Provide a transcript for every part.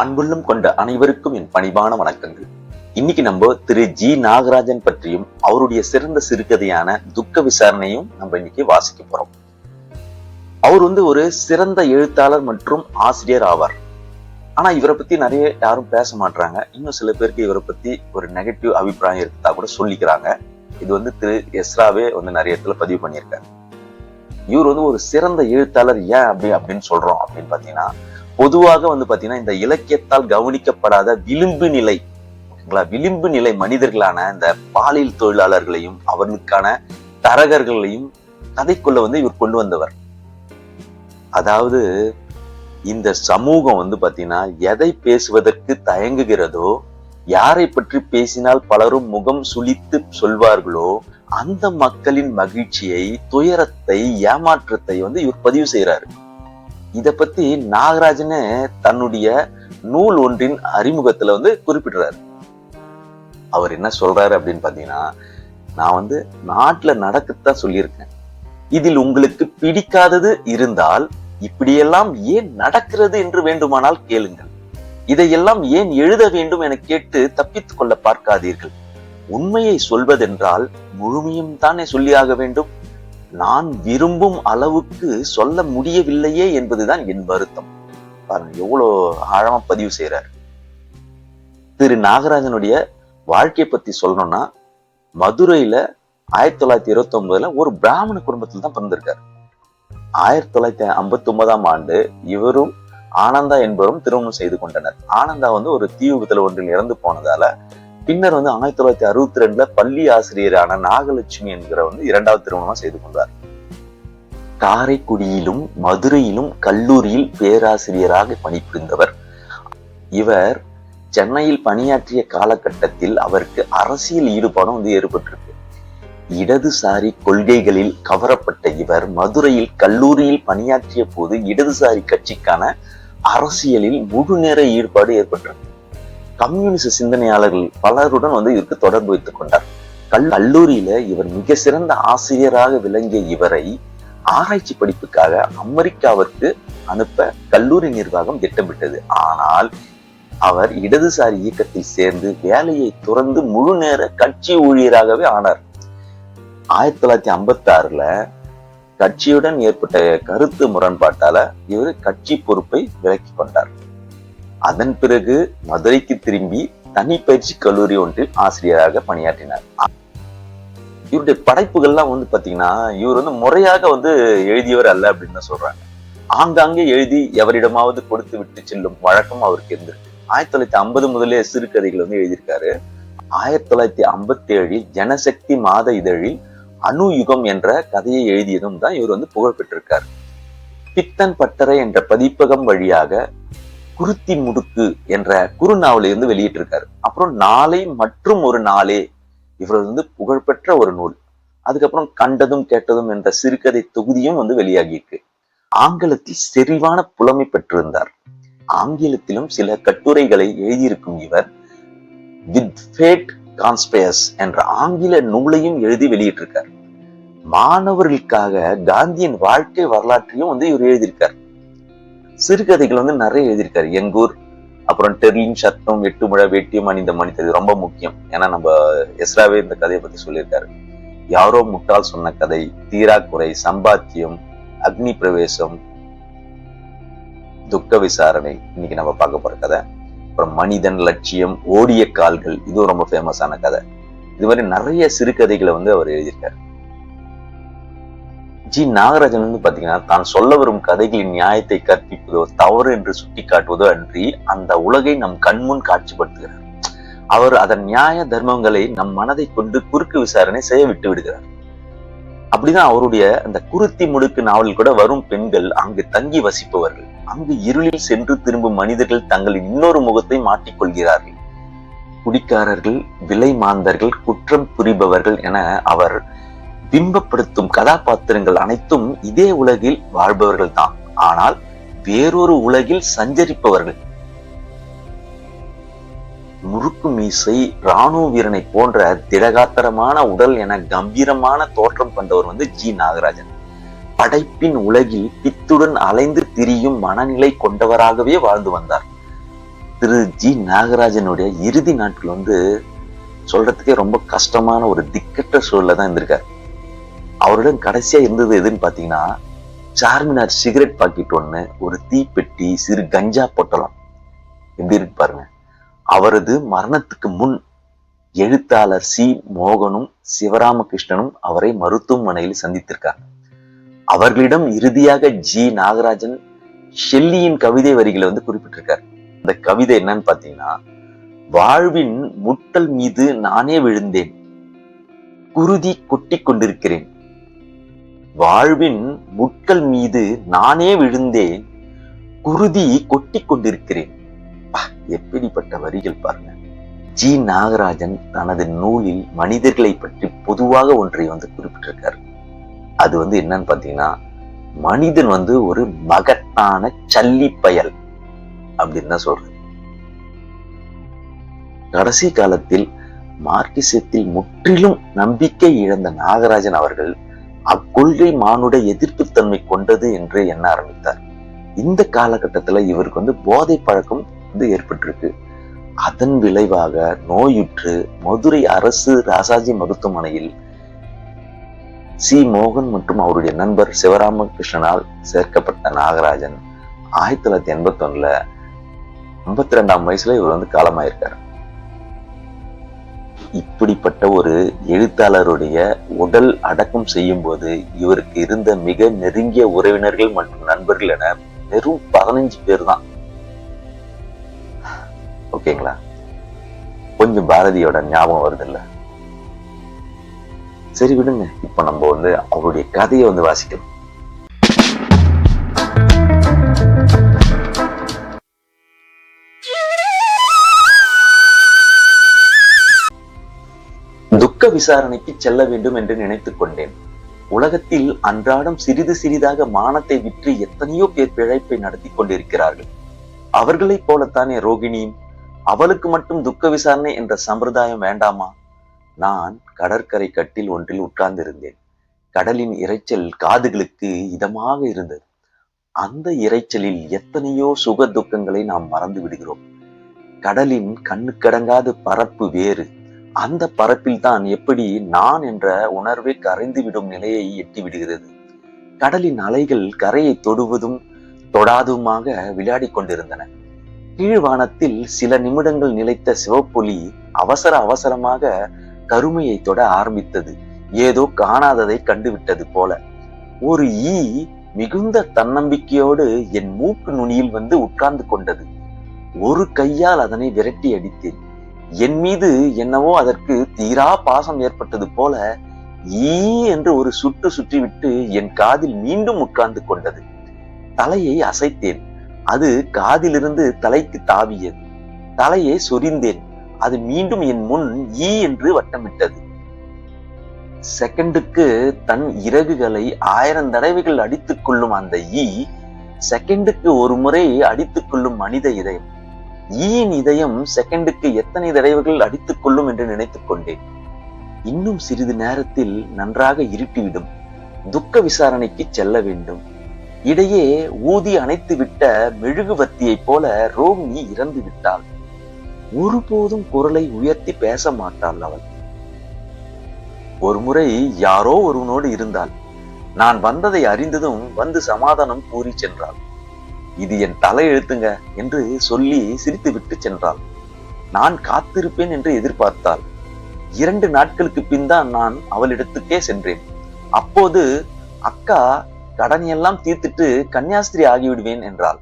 அன்புள்ளம் கொண்ட அனைவருக்கும் என் பணிவான வணக்கங்கள். இன்னைக்கு நம்ம திரு ஜி நாகராஜன் பற்றியும் அவருடைய சிறந்த சிறுகதையான துக்க விசாரணையும் நம்ம இன்னைக்கு வாசிக்க போறோம். அவர் வந்து ஒரு சிறந்த எழுத்தாளர் மற்றும் ஆசிரியர் ஆவார். ஆனா இவரை பத்தி நிறைய யாரும் பேச மாட்டாங்க இன்னும் சில பேருக்கு இவரை பத்தி ஒரு நெகட்டிவ் அபிப்பிராயம் இருக்கா கூட சொல்லிக்கிறாங்க. இது வந்து திரு எஸ்ராவே வந்து நிறைய இடத்துல பதிவு பண்ணியிருக்காரு. இவர் வந்து ஒரு சிறந்த எழுத்தாளர் ஏன் அப்படி அப்படின்னு சொல்றோம் அப்படின்னு பாத்தீங்கன்னா பொதுவாக வந்து பாத்தீங்கன்னா இந்த இலக்கியத்தால் கவனிக்கப்படாத விளிம்பு நிலை ஓகேங்களா? விளிம்பு நிலை மனிதர்களான இந்த பாலியல் தொழிலாளர்களையும் அவர்களுக்கான தரகர்களையும் கதைக்குள்ள வந்து இவர் கொண்டு வந்தவர். அதாவது இந்த சமூகம் வந்து பாத்தீங்கன்னா எதை பேசுவதற்கு தயங்குகிறதோ யாரை பற்றி பேசினால் பலரும் முகம் சுழித்து சொல்வார்களோ அந்த மக்களின் மகிழ்ச்சியை துயரத்தை ஏமாற்றத்தை வந்து இவர் பதிவு செய்கிறாரு இதை பத்தி நாகராஜனே தன்னுடைய நூல் ஒன்றின் அறிமுகத்துல வந்து குறிப்பிடுறாரு. அவர் என்ன சொல்றாரு அப்படின்னு பாத்தீங்கன்னா நான் வந்து நாட்டுல நடக்கத்தான் சொல்லியிருக்கேன். இதில் உங்களுக்கு பிடிக்காதது இருந்தால் இப்படியெல்லாம் ஏன் நடக்கிறது என்று வேண்டுமானால் கேளுங்கள். இதையெல்லாம் ஏன் எழுத வேண்டும் என கேட்டு தப்பித்துக் கொள்ள பார்க்காதீர்கள். உண்மையை சொல்வதென்றால் முழுமையும் தானே சொல்லியாக வேண்டும். நான் விரும்பும் அளவுக்கு சொல்ல முடியவில்லையே என்பதுதான் என் வருத்தம். பாருங்க எவ்வளவு ஆழமா பதிவு செய்யறாரு திரு நாகராஜனுடைய வாழ்க்கையை பத்தி சொல்லணும்னா மதுரையில ஆயிரத்தி தொள்ளாயிரத்தி இருபத்தி ஒன்பதுல ஒரு பிராமண குடும்பத்தில் தான் பிறந்திருக்காரு. ஆயிரத்தி தொள்ளாயிரத்தி ஐம்பத்தி ஒன்பதாம் ஆண்டு இவரும் ஆனந்தா என்பவரும் திருமணம் செய்து கொண்டனர். ஆனந்தா வந்து ஒரு தீ விபத்துல ஒன்றில் இறந்து போனதால பின்னர் வந்து ஆயிரத்தி தொள்ளாயிரத்தி அறுபத்தி ரெண்டுல பள்ளி ஆசிரியரான நாகலட்சுமி என்கிற வந்து இரண்டாவது திருமணமா செய்து கொண்டார். காரைக்குடியிலும் மதுரையிலும் கல்லூரியில் பேராசிரியராக பணிபுரிந்தவர். இவர் சென்னையில் பணியாற்றிய காலகட்டத்தில் அவருக்கு அரசியல் ஈடுபாடும் வந்து ஏற்பட்டிருக்கு. இடதுசாரி கொள்கைகளில் கவரப்பட்ட இவர் மதுரையில் கல்லூரியில் பணியாற்றிய போது இடதுசாரி கட்சிக்கான அரசியலில் முழு நேர ஈடுபாடு ஏற்பட்டிருக்கு. கம்யூனிஸ்ட் சிந்தனையாளர்கள் பலருடன் வந்து இவருக்கு தொடர்பு வைத்துக் கொண்டார். கல் கல்லூரியில இவர் மிக சிறந்த ஆசிரியராக விளங்கிய இவரை ஆராய்ச்சி படிப்புக்காக அமெரிக்காவிற்கு அனுப்ப கல்லூரி நிர்வாகம் திட்டமிட்டது. ஆனால் அவர் இடதுசாரி இயக்கத்தில் சேர்ந்து வேலையை துறந்து முழு நேர கட்சி ஊழியராகவே ஆனார். ஆயிரத்தி தொள்ளாயிரத்தி ஐம்பத்தி ஆறுல கட்சியுடன் ஏற்பட்ட கருத்து முரண்பாட்டால இவர் கட்சி பொறுப்பை விலக்கி கொண்டார். அதன் பிறகு மதுரைக்கு திரும்பி தனி பயிற்சி கல்லூரி ஒன்றில் ஆசிரியராக பணியாற்றினார். இவருடைய படைப்புகள்லாம் வந்து பாத்தீங்கன்னா இவர் வந்து முறையாக வந்து எழுதியவர் அல்ல அப்படின்னு தான் சொல்றாங்க. ஆங்காங்கே எழுதி எவரிடமாவது கொடுத்து விட்டு செல்லும் வழக்கம் அவருக்கு இருந்திருக்கு. ஆயிரத்தி தொள்ளாயிரத்தி ஐம்பது முதலே சிறுகதைகள் வந்து எழுதியிருக்காரு. ஆயிரத்தி தொள்ளாயிரத்தி ஐம்பத்தி ஏழில் ஜனசக்தி மாத இதழில் அணு யுகம் என்ற கதையை எழுதியதும் தான் இவர் வந்து புகழ் பெற்றிருக்கார் பித்தன் பட்டறை என்ற பதிப்பகம் வழியாக குருத்தி முடுக்கு என்ற குறுநாவலை வந்து வெளியிட்டிருக்காரு. அப்புறம் நாளை மற்றும் ஒரு நாளே இவரது வந்து புகழ்பெற்ற ஒரு நூல். அதுக்கப்புறம் கண்டதும் கேட்டதும் என்ற சிறுகதை தொகுதியும் வந்து வெளியாகியிருக்கு. ஆங்கிலத்தில் செறிவான புலமை பெற்றிருந்தார். ஆங்கிலத்திலும் சில கட்டுரைகளை எழுதியிருக்கும் இவர் வித் ஃபேட் கான்ஸ்பயஸ் என்ற ஆங்கில நூலையும் எழுதி வெளியிட்டிருக்கார். மாணவர்களுக்காக காந்தியின் வாழ்க்கை வரலாற்றையும் வந்து இவர் எழுதியிருக்கார். சிறுகதைகள் வந்து நிறைய எழுதியிருக்காரு. எங்கூர் அப்புறம் டெர்லின் சத்தம் எட்டு முழ வேட்டியும் அணிந்த மனிதர் ரொம்ப முக்கியம். ஏன்னா நம்ம எஸ்ராவே இந்த கதையை பத்தி சொல்லியிருக்காரு. யாரோ முட்டாள் சொன்ன கதை தீராக்குறை சம்பாத்தியம் அக்னி பிரவேசம் துக்க விசாரணை இன்னைக்கு நம்ம பார்க்க போற கதை. அப்புறம் மனிதன் லட்சியம் ஓடிய கால்கள் இதுவும் ரொம்ப ஃபேமஸான கதை. இது மாதிரி நிறைய சிறுகதைகளை வந்து அவர் எழுதியிருக்காரு. ஜி நாகராஜன் வந்து பாத்தீங்கன்னா தான் சொல்ல வரும் கதைகளின் நியாயத்தை கற்பிப்பதோ தவறு என்று சுட்டி காட்டுவதோ அன்றி அந்த உலகை நம் கண்முன் காட்சிப்படுத்துகிறார். அவர் அதன் நியாய தர்மங்களை நம் மனதை கொண்டு குறுக்கு விசாரணை செய்ய விட்டு விடுகிறார். அப்படிதான் அவருடைய அந்த குருத்தி முடுக்கு நாவலில் கூட வரும் பெண்கள் அங்கு தங்கி வசிப்பவர்கள். அங்கு இருளில் சென்று திரும்பும் மனிதர்கள் தங்களின் இன்னொரு முகத்தை மாட்டிக்கொள்கிறார்கள். குடிக்காரர்கள் விலை மாந்தர்கள் குற்றம் புரிபவர்கள் என அவர் பிம்பப்படுத்தும் கதாபாத்திரங்கள் அனைத்தும் இதே உலகில் வாழ்பவர்கள் தான் ஆனால் வேறொரு உலகில் சஞ்சரிப்பவர்கள். முறுக்கு மீசை ராணுவ வீரனை போன்ற திடகாத்திரமான உடல் என கம்பீரமான தோற்றம் கொண்டவர் வந்து ஜி நாகராஜன். படைப்பின் உலகில் பித்துடன் அலைந்து திரியும் மனநிலை கொண்டவராகவே வாழ்ந்து வந்தார். திரு ஜி நாகராஜனுடைய இறுதி நாட்கள் வந்து சொல்றதுக்கே ரொம்ப கஷ்டமான ஒரு திக்கற்ற சூழல தான் இருந்திருக்காரு. அவரிடம் கடைசியா இருந்தது எதுன்னு பாத்தீங்கன்னா சார்மினார் சிகரெட் பாக்கெட் ஒண்ணு ஒரு தீப்பெட்டி சிறு கஞ்சா பொட்டலம். எப்படி இருக்கு பாருங்க. அவரது மரணத்துக்கு முன் எழுத்தாளர் சி. மோகனும் சிவராமகிருஷ்ணனும் அவரை மருத்துவமனையில் சந்தித்திருக்காங்க அவர்களிடம் இறுதியாக ஜி. நாகராஜன் ஷெல்லியின் கவிதை வரிகளை வந்து குறிப்பிட்டிருக்கார். இந்த கவிதை என்னன்னு பாத்தீங்கன்னா வாழ்வின் முட்டல் மீது நானே விழுந்தேன். குருதி கொட்டி கொண்டிருக்கிறேன். வாழ்வின் முட்கள் மீது நானே விழுந்தேன். குருதி கொட்டி கொண்டிருக்கிறேன். எப்படிப்பட்ட வரிகள் பாருங்க. ஜி. நாகராஜன் தனது நூலில் மனிதர்களை பற்றி பொதுவாக ஒன்றை வந்து குறிப்பிட்டிருக்காரு. அது வந்து என்னன்னு பாத்தீங்கன்னா மனிதன் வந்து ஒரு மகத்தான சல்லி பயல் அப்படின்னு தான் சொல்றது கடைசி காலத்தில் மார்க்கிசத்தில் முற்றிலும் நம்பிக்கை இழந்த நாகராஜன் அவர்கள் அக்கொள்கை மானுட எதிர்ப்புத்தன்மை கொண்டது என்று எண்ண ஆரம்பித்தார்? இந்த காலகட்டத்துல இவருக்கு வந்து போதை பழக்கம் வந்து ஏற்பட்டிருக்கு. அதன் விளைவாக நோயுற்று மதுரை அரசு ராசாஜி மருத்துவமனையில் சி. மோகன் மற்றும் அவருடைய நண்பர் சிவராமகிருஷ்ணனால் சேர்க்கப்பட்ட நாகராஜன் ஆயிரத்தி தொள்ளாயிரத்தி எண்பத்தி ஒண்ணுல ஐம்பத்தி ரெண்டாம் வயசுல இவர் வந்து காலமாயிருக்காரு. இப்படிப்பட்ட ஒரு எழுத்தாளருடைய உடல் அடக்கம் செய்யும் போது இவருக்கு இருந்த மிக நெருங்கிய உறவினர்கள் மற்றும் நண்பர்கள் என வெறும் பதினஞ்சு பேர் தான் ஓகேங்களா? கொஞ்சம் பாரதியோட ஞாபகம் வருது இல்ல சரி விடுங்க. இப்ப நம்ம வந்து அவருடைய கதையை வந்து வாசிக்கணும். விசாரணைக்கு செல்ல வேண்டும் என்று நினைத்துக் கொண்டேன். உலகத்தில் அன்றாடம் சிறிது சிறிதாக மானத்தை விற்று எத்தனையோ பேர் பிழைப்பை நடத்தி கொண்டிருக்கிறார்கள். அவர்களைப் போலத்தானே ரோகிணியும் அவளுக்கு மட்டும் துக்க விசாரணை என்ற சம்பிரதாயம் வேண்டாமா? நான் கடற்கரை கட்டில் ஒன்றில் உட்கார்ந்திருந்தேன். கடலின் இறைச்சல் காதுகளுக்கு இதமாக இருந்தது. அந்த இறைச்சலில் எத்தனையோ சுக துக்கங்களை நாம் மறந்து விடுகிறோம். கடலின் கண்ணுக்கடங்காத பரப்பு வேறு. அந்த பரப்பில் தான் எப்படி நான் என்ற உணர்வை கரைந்து விடும் நிலையை எட்டி விடுகிறது கடலின் அலைகள் கரையை தொடுவதும் தொடாதுமாக விளையாடிக் கொண்டிருந்தன. கீழ்வானத்தில் சில நிமிடங்கள் நிலைத்த சிவப்பொலி அவசர அவசரமாக கருமையை தொட ஆரம்பித்தது. ஏதோ காணாததை கண்டுவிட்டது போல. ஒரு ஈ மிகுந்த தன்னம்பிக்கையோடு என் மூக்கு நுனியில் வந்து உட்கார்ந்து கொண்டது. ஒரு கையால் அதனை விரட்டி அடித்தேன். என் மீது என்னவோ அதற்கு தீரா பாசம் ஏற்பட்டது போல ஈ என்று ஒரு சுட்டு சுற்றிவிட்டு என் காதில் மீண்டும் உட்கார்ந்து கொண்டது. தலையை அசைத்தேன். அது காதிலிருந்து தலைக்கு தாவியது. தலையை சொரிந்தேன். அது மீண்டும் என் முன் ஈ என்று வட்டமிட்டது. செகண்டுக்கு தன் இறகுகளை ஆயிரம் தடவைகள் அடித்துக் கொள்ளும் அந்த ஈ செகண்டுக்கு ஒரு முறை அடித்துக் கொள்ளும் மனித இதயம். ஈயின் இதயம் செகண்டுக்கு எத்தனை தடவைகள் அடித்துக் கொள்ளும் என்று நினைத்துக் கொண்டேன். இன்னும் சிறிது நேரத்தில் நன்றாக இருட்டிவிடும். துக்க விசாரணைக்கு செல்ல வேண்டும். இடையே ஊதி அணைத்து விட்ட மெழுகுவர்த்தியைப் போல ரோகிணி இறந்து விட்டாள். ஒருபோதும் குரலை உயர்த்தி பேச மாட்டாள் அவள். ஒருமுறை யாரோ ஒருவனோடு இருந்தாள். நான் வந்ததை அறிந்ததும் வந்து சமாதானம் கூறி சென்றாள். இது என் தலையெழுத்துங்க என்று சொல்லி சிரித்துவிட்டு சென்றாள். நான் காத்திருப்பேன் என்று எதிர்பார்த்தாள். இரண்டு நாட்களுக்கு பின் தான் நான் அவளிடத்துக்கே சென்றேன். அப்போது அக்கா கடனையெல்லாம் தீர்த்துட்டு கன்னியாஸ்திரி ஆகிவிடுவேன் என்றாள்.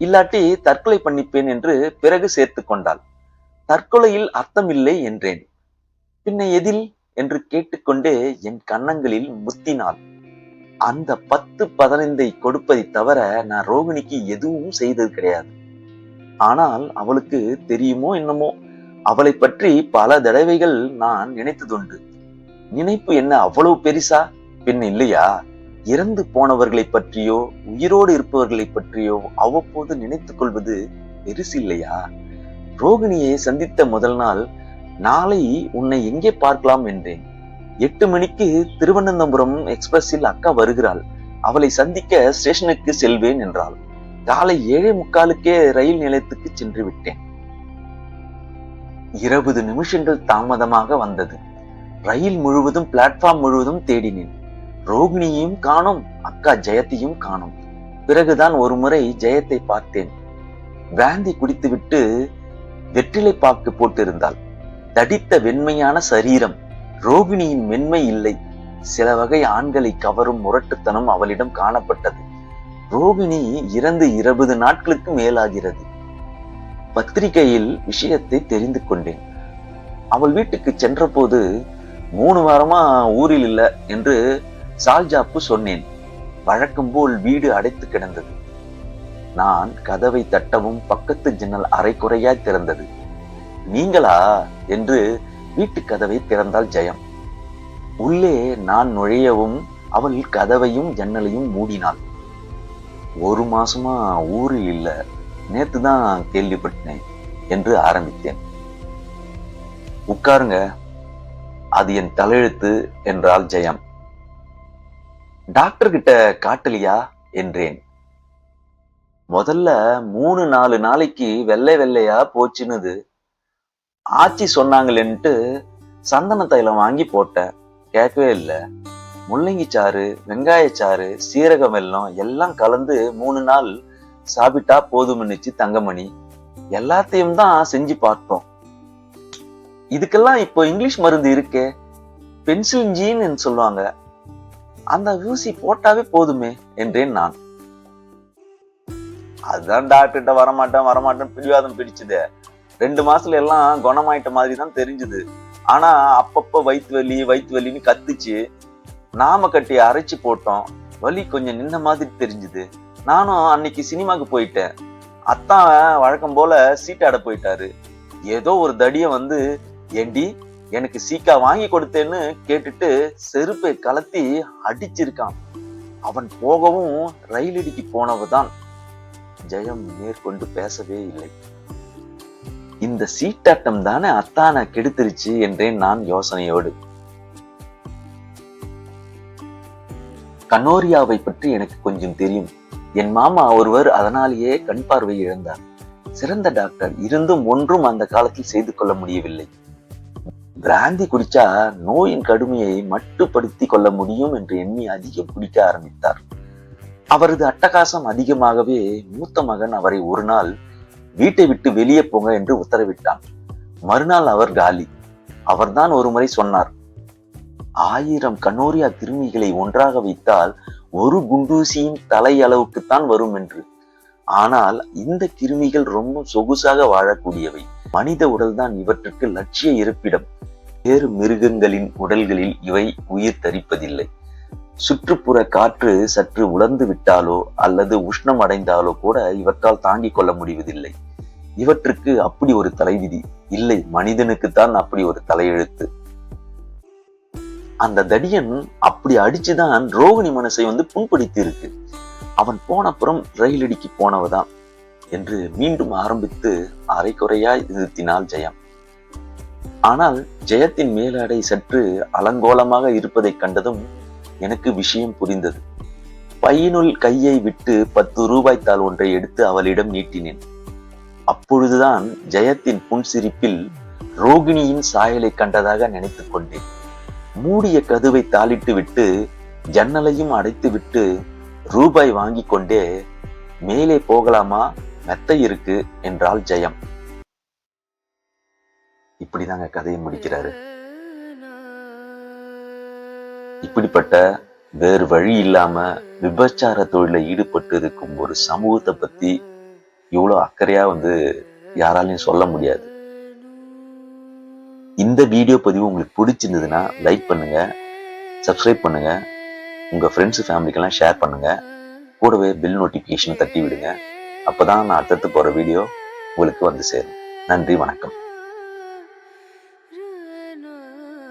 இல்லாட்டி தற்கொலை பண்ணிப்பேன் என்று பிறகு சேர்த்து கொண்டாள். தற்கொலையில் அர்த்தமில்லை என்றேன். பின்ன எதில்? என்று கேட்டுக்கொண்டே என் கன்னங்களில் முத்தினாள். அந்த பத்து பதினைந்தை கொடுப்பதை தவிர நான் ரோகிணிக்கு எதுவும் செய்தது கிடையாது. ஆனால் அவளுக்கு தெரியுமோ என்னமோ அவளை பற்றி பல தடவைகள் நான் நினைத்ததுண்டு. நினைப்பு என்ன அவ்வளவு பெரிசா? பின் இல்லையா? இறந்து போனவர்களை பற்றியோ உயிரோடு இருப்பவர்களை பற்றியோ அவ்வப்போது நினைத்துக் கொள்வது பெருசு இல்லையா? ரோகிணியை சந்தித்த முதல் நாள் நாளை உன்னை எங்கே பார்க்கலாம் என்றேன். எட்டு மணிக்கு திருவனந்தபுரம் எக்ஸ்பிரஸில் அக்கா வருகிறாள். அவளை சந்திக்க ஸ்டேஷனுக்கு செல்வேன் என்றாள். காலை ஏழே முக்காலுக்கே ரயில் நிலையத்துக்கு சென்று விட்டேன். இருபது நிமிஷங்கள் தாமதமாக வந்தது. ரயில் முழுவதும் பிளாட்ஃபார்ம் முழுவதும் தேடினேன். ரோகிணியையும் காணோம் அக்கா ஜெயத்தையும் காணோம். பிறகுதான் ஒரு முறை ஜெயத்தை பார்த்தேன். வேந்தி குடித்துவிட்டு வெற்றிலை பாக்கு போட்டிருந்தாள். தடித்த வெண்மையான சரீரம். ரோகிணியின் மென்மை இல்லை. சில வகை ஆண்களை கவரும் முரட்டுத்தனம் அவளிடம் காணப்பட்டது. ரோகிணி இறந்து இருபது நாட்களுக்கு மேலாகிறது. பத்திரிகையில் விஷயத்தை தெரிந்து கொண்டேன். அவள் வீட்டுக்கு சென்றபோது மூணு வாரமா ஊரில் இல்ல என்று சால்ஜாப்பு சொன்னேன். வழக்கம் போல் வீடு அடைத்து கிடந்தது. நான் கதவை தட்டவும் பக்கத்து ஜன்னல் அரை குறையாய் திறந்தது. நீங்களா? என்று வீட்டு கதவை திறந்தாள் ஜெயம். உள்ளே நான் நுழையவும் அவள் கதவையும் ஜன்னலையும் மூடினாள். ஒரு மாசமா ஊரில் இல்ல நேத்து தான் கேள்விப்பட்டேன் என்று ஆரம்பித்தேன். உட்காருங்க அது என் தலையெழுத்து என்றாள் ஜெயம். டாக்டர் கிட்ட காட்டலியா என்றேன். முதல்ல மூணு நாலு நாளைக்கு வெள்ளை வெள்ளையா போச்சுன்னுது. ஆச்சி சொன்னாங்களேன்ட்டு சந்தன தைலம் வாங்கி போட்டேன் கேட்கவே இல்லை. முள்ளங்கி சாறு வெங்காய சாறு சீரக வெல்லம் எல்லாம் கலந்து மூணு நாள் சாப்பிட்டா போதும்னுச்சு தங்கமணி எல்லாத்தையும் தான் செஞ்சு பார்த்தோம். இதுக்கெல்லாம் இப்போ இங்கிலீஷ் மருந்து இருக்கே பென்சில் ஜீன் சொல்லுவாங்க. அந்த ஊசி போட்டாவே போதுமே என்றேன் நான். அதுதான் டாக்டர்கிட்ட வரமாட்டேன் வரமாட்டேன் பிடிவாதம் பிடிச்சதே. ரெண்டு மாசத்துல எல்லாம் குணமாயிட்ட மாதிரி தான் தெரிஞ்சுது. ஆனா அப்பப்ப வயிற்று வலி வயிற்று வலின்னு கத்துச்சு. நாம கட்டி அரைச்சு போட்டோம். வலி கொஞ்சம் நின்ன மாதிரி தெரிஞ்சுது. நானும் அன்னைக்கு சினிமாக்கு போயிட்டேன். அத்தான் வழக்கம் போல சீட்டாட போயிட்டாரு. ஏதோ ஒரு தடிய வந்து ஏண்டி எனக்கு சீக்கா வாங்கி கொடுத்தேன்னு கேட்டுட்டு செருப்பை கலத்தி அடிச்சிருக்கான். அவன் போகவும் ரயிலடிக்கு போனவதான். ஜெயம் மேற்கொண்டு பேசவே இல்லை. இந்த சீட்டாட்டம் தானே அத்தானை கெடுத்துருச்சு என்றேன் நான் யோசனையோடு. கனோரியாவை பற்றி எனக்கு கொஞ்சம் தெரியும். என் மாமா ஒருவர் அதனாலேயே கண் பார்வை இழந்தார். சிறந்த டாக்டர் இருந்தும் ஒன்றும் அந்த காலத்தில் செய்து கொள்ள முடியவில்லை. பிராந்தி குடிச்சா நோயின் கடுமையை மட்டுப்படுத்தி கொள்ள முடியும் என்று எண்ணி அதிகம் குடிக்க ஆரம்பித்தார். அவரது அட்டகாசம் அதிகமாகவே மூத்த மகன் அவரை ஒரு நாள் வீட்டை விட்டு வெளியே போங்க என்று உத்தரவிட்டான். மறுநாள் அவர் காலி. அவர்தான் ஒரு முறை சொன்னார் ஆயிரம் கனோரியா கிருமிகளை ஒன்றாக வைத்தால் ஒரு குண்டூசியின் தலை அளவுக்குத்தான் வரும் என்று. ஆனால் இந்த கிருமிகள் ரொம்ப சொகுசாக வாழக்கூடியவை. மனித உடல்தான் இவற்றுக்கு லட்சிய இருப்பிடம். வேறு மிருகங்களின் உடல்களில் இவை உயிர் தரிப்பதில்லை. சுற்றுப்புற காற்று சற்று உலர்ந்து விட்டாலோ அல்லது உஷ்ணம் அடைந்தாலோ கூட இவற்றால் தாங்கிக் கொள்ள முடிவதில்லை. இவற்றுக்கு அப்படி ஒரு தலைவிதி இல்லை. மனிதனுக்குத்தான் அப்படி ஒரு தலையெழுத்து. அந்த தடியன் அப்படி அடிச்சுதான் ரோகிணி மனசை வந்து புண்படுத்தி இருக்கு அவன் போனப்புறம் ரயிலடிக்கு போனவதான் என்று மீண்டும் ஆரம்பித்து அரைக்குறையாய் நிறுத்தினாள் ஜெயம். ஆனால் ஜெயத்தின் மேலாடை சற்று அலங்கோலமாக இருப்பதைக் கண்டதும் எனக்கு விஷயம் புரிந்தது. பையனுள் கையை விட்டு பத்து ரூபாய் தாள் ஒன்றை எடுத்து அவளிடம் நீட்டினேன். அப்பொழுதுதான் ஜெயத்தின் புன்சிரிப்பில் ரோகிணியின் சாயலை கண்டதாக நினைத்துக் கொண்டேன். மூடிய கதவை தாளிட்டு விட்டு ஜன்னலையும் அடைத்து விட்டு ரூபாய் வாங்கி கொண்டே மேலே போகலாமா? மெத்தை இருக்கு என்றாள் ஜெயம். இப்படிதாங்க கதையை முடிக்கிறாரு. இப்படிப்பட்ட வேறு வழி இல்லாம விபச்சார தொழில ஈடுபட்டு இருக்கும் ஒரு சமூகத்தை பத்தி இவ்வளவு அக்கறையா வந்து யாராலையும் சொல்ல முடியாது. இந்த வீடியோ பதிவு உங்களுக்கு பிடிச்சிருந்ததுன்னா லைக் பண்ணுங்க சப்ஸ்கிரைப் பண்ணுங்க உங்க ஃப்ரெண்ட்ஸ் ஃபேமிலிக்கெல்லாம் ஷேர் பண்ணுங்க கூடவே பில் நோட்டிபிகேஷன் தட்டி விடுங்க. அப்பதான் நான் அடுத்தடுத்து போற வீடியோ உங்களுக்கு வந்து சேரும். நன்றி வணக்கம்.